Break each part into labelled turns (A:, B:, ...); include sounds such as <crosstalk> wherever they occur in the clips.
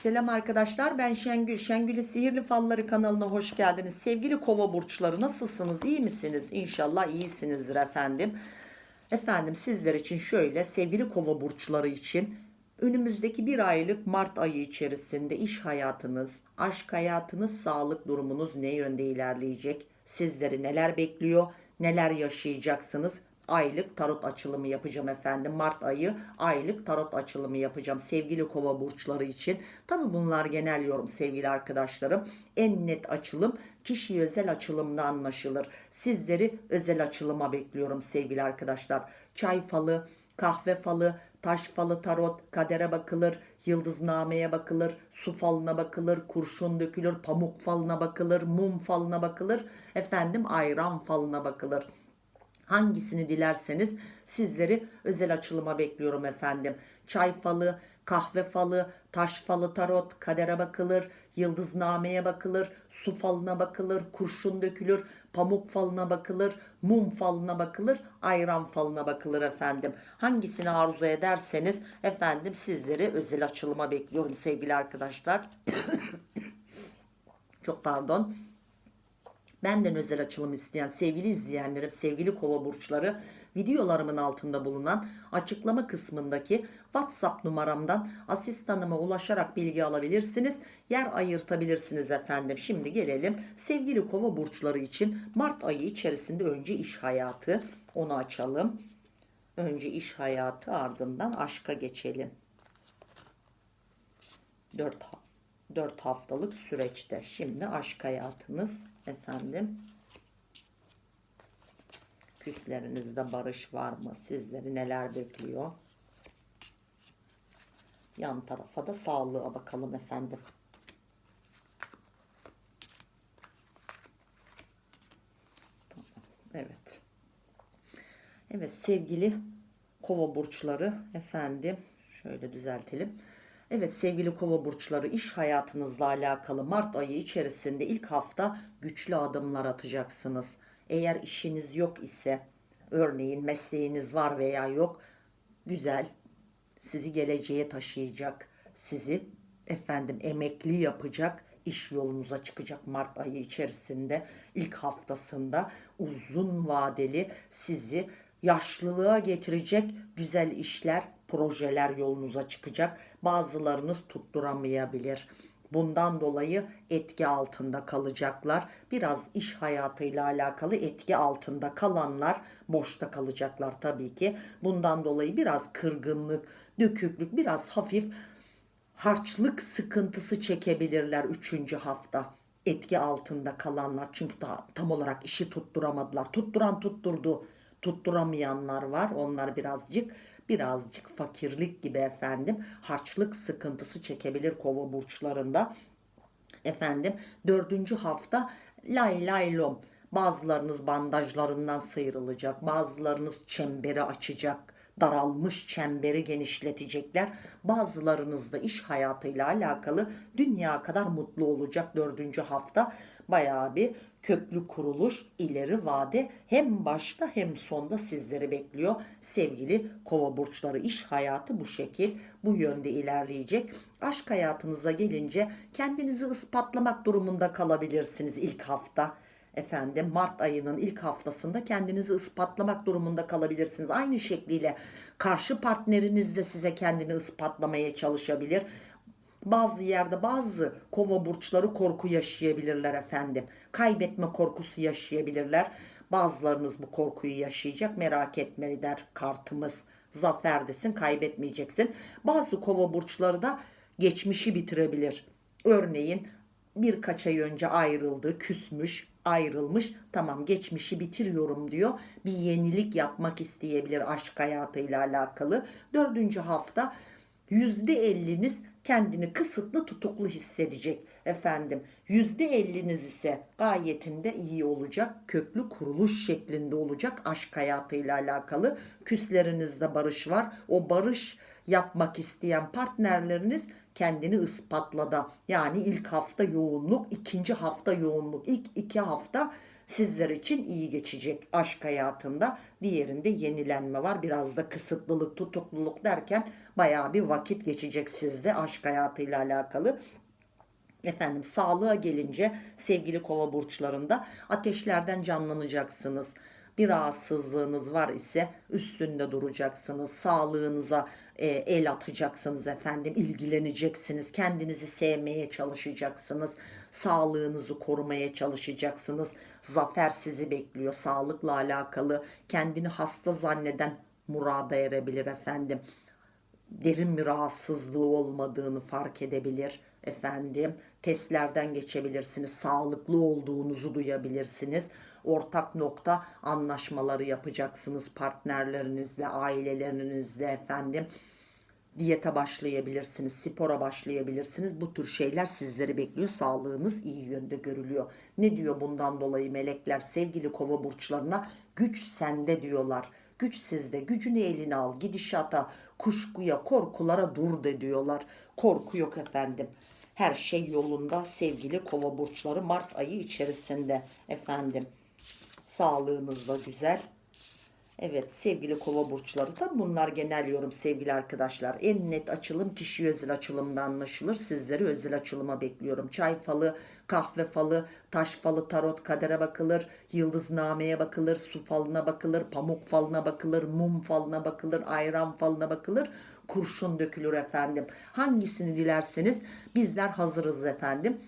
A: Selam arkadaşlar ben Şengül. Şengül'ü Sihirli Falları kanalına hoş geldiniz. Sevgili kova burçları nasılsınız? İyi misiniz? İnşallah iyisinizdir efendim. Efendim sizler için şöyle sevgili kova burçları için önümüzdeki bir aylık Mart ayı içerisinde iş hayatınız, aşk hayatınız, sağlık durumunuz ne yönde ilerleyecek? Sizleri neler bekliyor? Neler yaşayacaksınız? Aylık tarot açılımı yapacağım efendim. Mart ayı aylık tarot açılımı yapacağım sevgili kova burçları için. Tabi bunlar genel yorum sevgili arkadaşlarım. En net açılım kişi özel açılımda anlaşılır. Sizleri özel açılıma bekliyorum sevgili arkadaşlar. Çay falı, kahve falı, taş falı tarot, kadere bakılır, yıldıznameye bakılır, su falına bakılır, kurşun dökülür, pamuk falına bakılır, mum falına bakılır, efendim ayran falına bakılır. Hangisini dilerseniz sizleri özel açılıma bekliyorum efendim. Çay falı, kahve falı, taş falı tarot, kadere bakılır, yıldıznameye bakılır, su falına bakılır, kurşun dökülür, pamuk falına bakılır, mum falına bakılır, ayran falına bakılır efendim. Hangisini arzu ederseniz efendim sizleri özel açılıma bekliyorum sevgili arkadaşlar. <coughs> Çok pardon. Benden özel açılım isteyen sevgili izleyenlerim, sevgili kova burçları videolarımın altında bulunan açıklama kısmındaki WhatsApp numaramdan asistanıma ulaşarak bilgi alabilirsiniz. Yer ayırtabilirsiniz efendim. Şimdi gelelim sevgili kova burçları için Mart ayı içerisinde önce iş hayatı onu açalım. Önce iş hayatı ardından aşka geçelim. 4 4 haftalık süreçte. Şimdi aşk hayatınız efendim. Küslerinizde barış var mı? Sizleri neler bekliyor? Yan tarafa da sağlığa bakalım efendim. Evet. Evet sevgili kova burçları efendim şöyle düzeltelim. Evet sevgili kova burçları iş hayatınızla alakalı Mart ayı içerisinde ilk hafta güçlü adımlar atacaksınız. Eğer işiniz yok ise örneğin mesleğiniz var veya yok güzel sizi geleceğe taşıyacak sizi efendim emekli yapacak iş yolunuza çıkacak Mart ayı içerisinde ilk haftasında uzun vadeli sizi yaşlılığa getirecek güzel işler, projeler yolunuza çıkacak. Bazılarınız tutturamayabilir. Bundan dolayı etki altında kalacaklar. Biraz iş hayatıyla alakalı etki altında kalanlar boşta kalacaklar tabii ki. Bundan dolayı biraz kırgınlık, döküklük, biraz hafif harçlık sıkıntısı çekebilirler 3. hafta etki altında kalanlar çünkü daha tam olarak işi tutturamadılar. Tutturan tutturdu, tutturamayanlar var. Onlar birazcık birazcık fakirlik gibi efendim harçlık sıkıntısı çekebilir kova burçlarında. Efendim dördüncü hafta lay lay lom. Bazılarınız bandajlarından sıyrılacak, bazılarınız çemberi açacak, daralmış çemberi genişletecekler. Bazılarınız da iş hayatıyla alakalı dünya kadar mutlu olacak dördüncü hafta. Bayağı bir köklü kuruluş ileri vade hem başta hem sonda sizleri bekliyor. Sevgili kova burçları iş hayatı bu şekil bu yönde ilerleyecek. Aşk hayatınıza gelince kendinizi ispatlamak durumunda kalabilirsiniz ilk hafta efendim Mart ayının ilk haftasında kendinizi ispatlamak durumunda kalabilirsiniz. Aynı şekliyle karşı partneriniz de size kendini ispatlamaya çalışabilir. Bazı yerde bazı kova burçları korku yaşayabilirler efendim. Kaybetme korkusu yaşayabilirler. Bazılarınız bu korkuyu yaşayacak merak etme der kartımız. Zaferdesin kaybetmeyeceksin. Bazı kova burçları da geçmişi bitirebilir. Örneğin birkaç ay önce ayrıldı, küsmüş, ayrılmış. Tamam geçmişi bitiriyorum diyor. Bir yenilik yapmak isteyebilir aşk hayatıyla alakalı. Dördüncü hafta %50'niz kendini kısıtlı tutuklu hissedecek efendim. %50'niz ise gayetinde iyi olacak. Köklü kuruluş şeklinde olacak aşk hayatıyla alakalı. Küslerinizde barış var. O barış yapmak isteyen partnerleriniz kendini ispatladı. Yani ilk hafta yoğunluk, ikinci hafta yoğunluk. İlk iki hafta sizler için iyi geçecek aşk hayatında. Diğerinde yenilenme var. Biraz da kısıtlılık, tutukluluk derken bayağı bir vakit geçecek sizde aşk hayatıyla alakalı. Efendim sağlığa gelince sevgili kova burçlarında ateşlerden canlanacaksınız. Bir rahatsızlığınız var ise üstünde duracaksınız. Sağlığınıza e, el atacaksınız efendim. ilgileneceksiniz. Kendinizi sevmeye çalışacaksınız. Sağlığınızı korumaya çalışacaksınız. Zafer sizi bekliyor. Sağlıkla alakalı kendini hasta zanneden murada erebilir efendim derin bir rahatsızlığı olmadığını fark edebilir efendim. Testlerden geçebilirsiniz. Sağlıklı olduğunuzu duyabilirsiniz. Ortak nokta anlaşmaları yapacaksınız partnerlerinizle, ailelerinizle efendim. Diyete başlayabilirsiniz, spora başlayabilirsiniz. Bu tür şeyler sizleri bekliyor. Sağlığınız iyi yönde görülüyor. Ne diyor bundan dolayı melekler sevgili kova burçlarına? Güç sende diyorlar. Güç sizde. Gücünü eline al. Gidişata, kuşkuya, korkulara dur de diyorlar. Korku yok efendim. Her şey yolunda sevgili kova burçları Mart ayı içerisinde efendim. Sağlığınız da güzel. Evet sevgili kova burçları da bunlar genel yorum sevgili arkadaşlar. En net açılım kişi özel açılımda anlaşılır. Sizleri özel açılıma bekliyorum. Çay falı, kahve falı, taş falı, tarot kadere bakılır. Yıldıznameye bakılır, su falına bakılır, pamuk falına bakılır, mum falına bakılır, ayran falına bakılır. Kurşun dökülür efendim. Hangisini dilerseniz bizler hazırız efendim.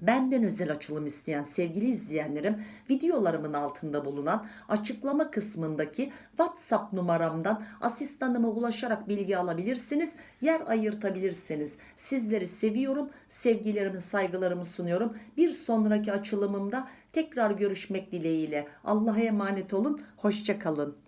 A: Benden özel açılım isteyen sevgili izleyenlerim videolarımın altında bulunan açıklama kısmındaki WhatsApp numaramdan asistanıma ulaşarak bilgi alabilirsiniz. Yer ayırtabilirsiniz. Sizleri seviyorum. Sevgilerimi, saygılarımı sunuyorum. Bir sonraki açılımımda tekrar görüşmek dileğiyle. Allah'a emanet olun. Hoşçakalın.